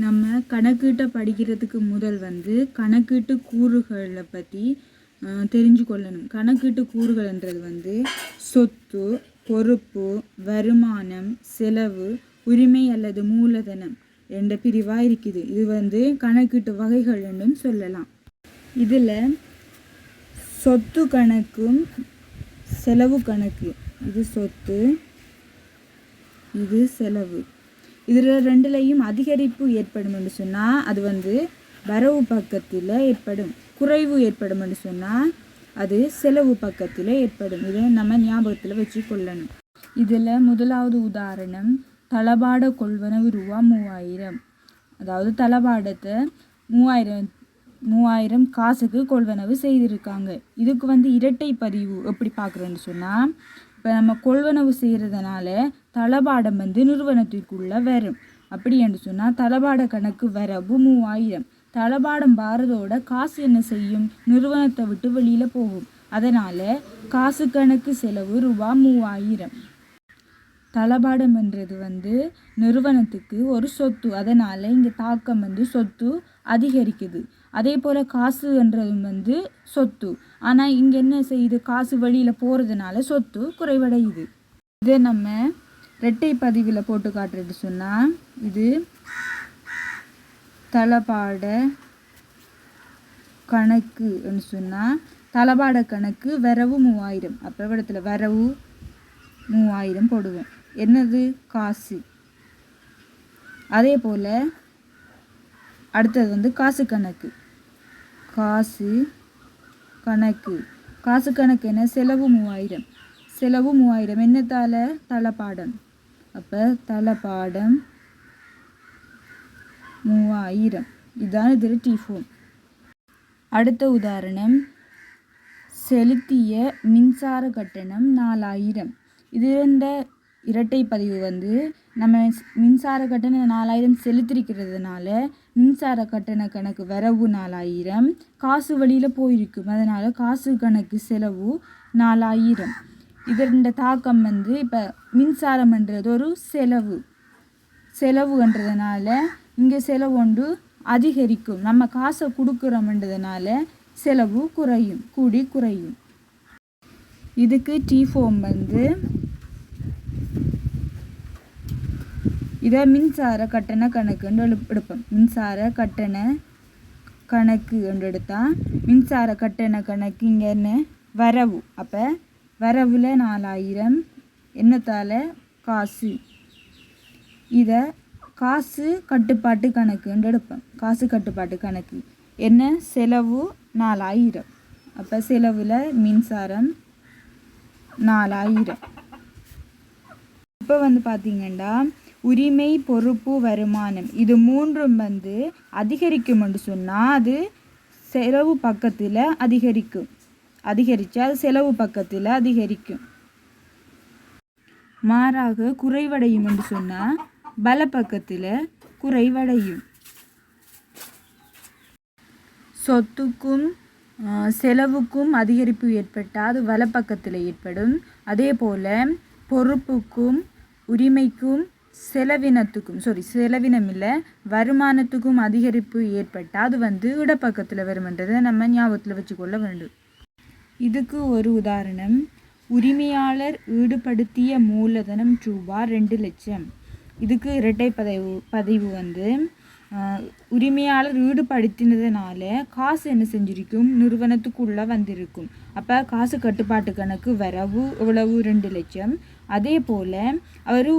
நம்ம கணக்கீட்டை படிக்கிறதுக்கு முதல் வந்து கணக்கீட்டு கூறுகளை பற்றி தெரிஞ்சு கொள்ளணும். கணக்கீட்டு கூறுகள்ன்றது வந்து சொத்து பொறுப்பு வருமானம் செலவு உரிமை அல்லது மூலதனம் என்ற பிரிவாக இருக்குது. இது வந்து கணக்கீட்டு வகைகள் என்றும் சொல்லலாம். இதில் சொத்து கணக்கும் செலவு கணக்கு. இது சொத்து இது செலவு. இதில் ரெண்டுலேயும் அதிகரிப்பு ஏற்படும் என்று சொன்னால் அது வந்து வரவு பக்கத்தில் ஏற்படும். குறைவு ஏற்படும் என்று சொன்னால் அது செலவு பக்கத்தில் ஏற்படும். இதை நம்ம ஞாபகத்தில் வச்சு கொள்ளணும் இதில் முதலாவது உதாரணம் தளபாட கொள்வனவு ரூபா மூவாயிரம். அதாவது தளபாடத்தை மூவாயிரம் மூவாயிரம் காசுக்கு கொள்வனவு செய்திருக்காங்க. இதுக்கு வந்து இரட்டை பதிவு எப்படி பார்க்குறோன்னு சொன்னால் இப்போ நம்ம கொள்வனவு செய்கிறதுனால தளபாடம் வந்து நிறுவனத்திற்குள்ளே வரும். அப்படி என்று சொன்னால் தளபாட கணக்கு வரவு மூவாயிரம். தளபாடம் பாரதோட காசு என்ன செய்யும்? நிறுவனத்தை விட்டு வெளியில் போகும். அதனால் காசு கணக்கு செலவு ரூபா மூவாயிரம். தளபாடம் என்றது வந்து நிறுவனத்துக்கு ஒரு சொத்து. அதனால் இங்கே தாக்கம் வந்து சொத்து அதிகரிக்குது. அதே போல் காசு என்றதும் வந்து சொத்து. ஆனால் இங்கே என்ன செய்யுது? காசு வழியில் போகிறதுனால சொத்து குறைவடையுது. இதை நம்ம ரெட்டை பதிவில் போட்டு காட்டுறது சொன்னால் இது தளபாட கணக்குன்னு சொன்னால் தளபாட கணக்கு வரவு மூவாயிரம். அப்புறம் இடத்துல வரவு மூவாயிரம் போடுவோம். என்னது? காசு. அதே போல் அடுத்தது வந்து காசு கணக்கு. காசு கணக்கு. காசு கணக்கு என்ன? செலவு மூவாயிரம். செலவு மூவாயிரம். என்னத்தால? தளபாடம். அப்போ தலைப்பாடம் மூவாயிரம். இதுதான் இதில் டீஃபோன் அடுத்த உதாரணம். செலுத்திய மின்சார கட்டணம் நாலாயிரம். இது இந்த இரட்டை பதிவு வந்து நம்ம மின்சார கட்டணம் நாலாயிரம் செலுத்திருக்கிறதுனால மின்சார கட்டண கணக்கு வரவு நாலாயிரம். காசு வழியில் போயிருக்கும். அதனால் காசு கணக்கு செலவு நாலாயிரம். இதன் தாக்கம் வந்து இப்போ மின்சாரம்ன்றது ஒரு செலவு. செலவுன்றதுனால இங்கே செலவு ஒன்று அதிகரிக்கும். நம்ம காசை கொடுக்குறோம்ன்றதுனால செலவு குறையும் கூடி குறையும். இதுக்கு டீ ஃபோம் வந்து இதை மின்சார கட்டண கணக்குன்னு எடுப்போம். மின்சார கட்டண கணக்கு என்று எடுத்தால் மின்சார கட்டண கணக்கு இங்கே என்ன? வரவு. அப்போ வரவில் நாலாயிரம். என்னத்தால்? காசு. இதை காசு கட்டுப்பாட்டு கணக்குன்னு எடுப்பேன் காசு கட்டுப்பாட்டு கணக்கு. என்ன? செலவு நாலாயிரம். அப்போ செலவில் மின்சாரம் நாலாயிரம். இப்போ வந்து பார்த்திங்கன்னா உரிமை பொறுப்பு வருமானம் இது மூன்றும் வந்து அதிகரிக்கும் என்று சொன்னால் அது செலவு பக்கத்தில் அதிகரிக்கும். அதிகரித்தா அது செலவு பக்கத்தில் அதிகரிக்கும். மாறாக குறைவடையும் என்று சொன்னால் பல பக்கத்தில் குறைவடையும். சொத்துக்கும் செலவுக்கும் அதிகரிப்பு ஏற்பட்டால் அது வலப்பக்கத்தில் ஏற்படும். அதே போல் பொறுப்புக்கும் உரிமைக்கும் செலவினத்துக்கும் சாரி செலவினம் இல்லை வருமானத்துக்கும் அதிகரிப்பு ஏற்பட்டால் அது வந்து இடப்பக்கத்தில் வருமென்றதை நம்ம ஞாபகத்தில் வச்சுக்கொள்ள வேண்டும். இதுக்கு ஒரு உதாரணம். உரிமையாளர் ஈடுபடுத்திய மூலதனம் ரூபா ரெண்டு லட்சம். இதுக்கு இரட்டை பதிவு பதிவு வந்து உரிமையாளர் ஈடுபடுத்தினதுனால காசு என்ன செஞ்சிருக்கும்? நிறுவனத்துக்குள்ளே வந்திருக்கும். அப்போ காசு கட்டுப்பாட்டு கணக்கு வரவு இவ்வளவு ரெண்டு லட்சம். அதே போல் அவர்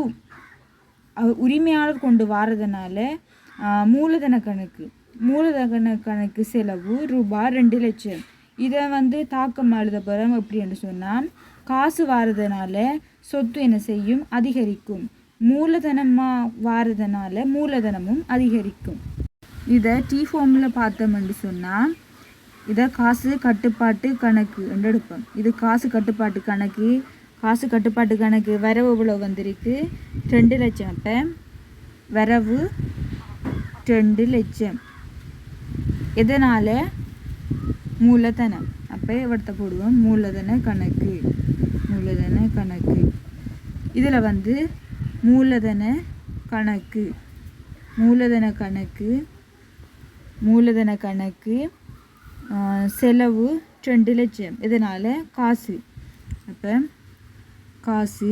உரிமையாளர் கொண்டு வாரதுனால மூலதன கணக்கு மூலதன கணக்கு செலவு ரூபாய் ரெண்டு லட்சம். இதை வந்து தாக்கம் எழுத போகிறோம் அப்படின்னு சொன்னால் காசு வாரதுனால சொத்து என்ன செய்யும்? அதிகரிக்கும். மூலதனமாக வாரதுனால மூலதனமும் அதிகரிக்கும். இதை டீ ஃபார்மில் பார்த்தோம்னு சொன்னால் இதை காசு கட்டுப்பாட்டு கணக்கு என்று எடுப்போம். இது காசு கட்டுப்பாட்டு கணக்கு காசு கட்டுப்பாட்டு கணக்கு வரவு இவ்வளோ வந்திருக்கு? ரெண்டு லட்சம். அப்போ வரவு ரெண்டு லட்சம். எதனால்? மூலதனம் அப்போ இவடத்தை போடுவோம் மூலதன கணக்கு. மூலதன கணக்கு. இதில் வந்து மூலதன கணக்கு. மூலதன கணக்கு. மூலதன கணக்கு. செலவு ரெண்டு லட்சம். இதனால் காசு. அப்போ காசு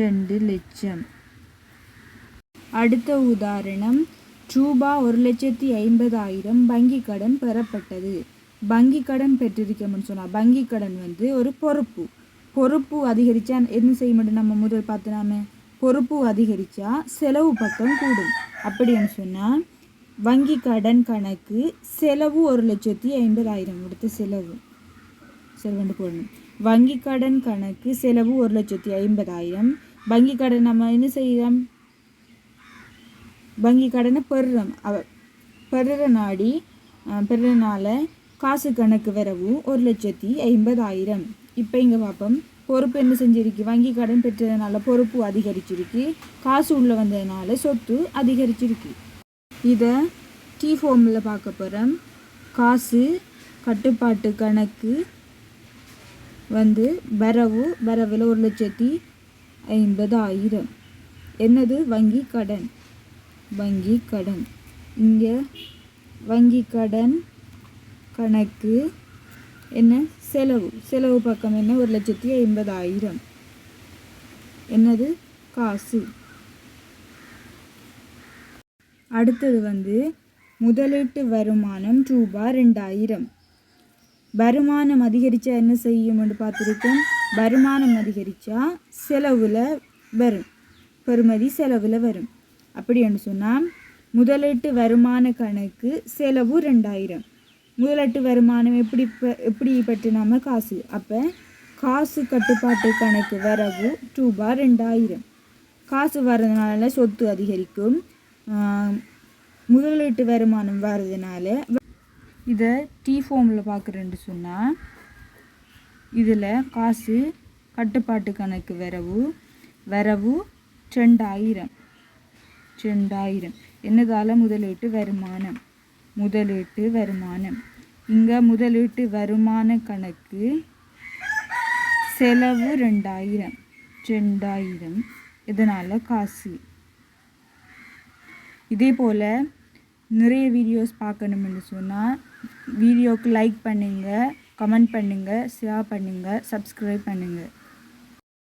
ரெண்டு லட்சம். அடுத்த உதாரணம். ரூபா ஒரு லட்சத்தி ஐம்பதாயிரம் வங்கி கடன் பெறப்பட்டது. வங்கி கடன் பெற்றிருக்கோம்னு சொன்னால் வங்கி கடன் வந்து ஒரு பொறுப்பு. பொறுப்பு அதிகரித்தா என்ன செய்ய மாட்டோம் நம்ம முதல் பார்த்துனாம பொறுப்பு அதிகரித்தா செலவு பக்கம் கூடும். அப்படின்னு சொன்னால் வங்கி கடன் கணக்கு செலவு ஒரு லட்சத்தி ஐம்பதாயிரம் கொடுத்த செலவு. செலவுண்டு போடணும் வங்கி கடன் கணக்கு செலவு ஒரு லட்சத்தி ஐம்பதாயிரம். வங்கி கடன் நம்ம என்ன செய்யலாம் வங்கி கடனை பெறுறோம் அவ பெறுற நாடி பெறுறனால காசு கணக்கு வரவு ஒரு லட்சத்தி ஐம்பதாயிரம். இப்போ இங்கே பார்ப்போம் பொறுப்பு என்ன செஞ்சிருக்கு? வங்கி கடன் பெற்றதுனால பொறுப்பு அதிகரிச்சிருக்கு. காசு உள்ளே வந்ததுனால சொத்து அதிகரிச்சிருக்கு. இதை டி ஃபார்மில் பார்க்க போகிறோம் காசு கட்டுப்பாட்டு கணக்கு வந்து வரவு வரவில் ஒரு லட்சத்தி ஐம்பதாயிரம். என்னது? வங்கி கடன். வங்கி கடன் இங்கே வங்கி கடன் கணக்கு என்ன? செலவு. செலவு பக்கம் என்ன? ஒரு லட்சத்தி ஐம்பதாயிரம். என்னது? காசு. அடுத்தது வந்து முதலீட்டு வருமானம் ரூபாய் ரெண்டாயிரம். வருமானம் அதிகரித்தா என்ன செய்யும்னு பார்த்துருக்கோம். வருமானம் அதிகரித்தா செலவில் வரும். பெறுமதி செலவில் வரும். அப்படின்னு சொன்னால் முதலீட்டு வருமான கணக்கு செலவு ரெண்டாயிரம் முதலீட்டு வருமானம் எப்படி ப- எப்படி பற்றினாம காசு? அப்போ காசு கட்டுப்பாட்டு கணக்கு வரவு ரூபாய் ரெண்டாயிரம் காசு வர்றதுனால சொத்து அதிகரிக்கும். முதலீட்டு வருமானம் வர்றதுனால இதை டி ஃபார்மில் பார்க்குறேன்னு சொன்னால் இதில் காசு கட்டுப்பாட்டு கணக்கு வரவு வரவு ரெண்டாயிரம் ரெண்டாயிரம் என்னதால முதலீட்டு வருமானம்? முதலீட்டு வருமானம். இங்கே முதலீட்டு வருமான கணக்கு செலவு ரெண்டாயிரம். ரெண்டாயிரம். இதனால் காசு. இதே போல் நிறைய வீடியோஸ் பார்க்கணும்னு சொன்னால் வீடியோக்கு லைக் பண்ணுங்கள் கமெண்ட் பண்ணுங்கள் ஷேர் பண்ணுங்கள் சப்ஸ்கிரைப் பண்ணுங்கள்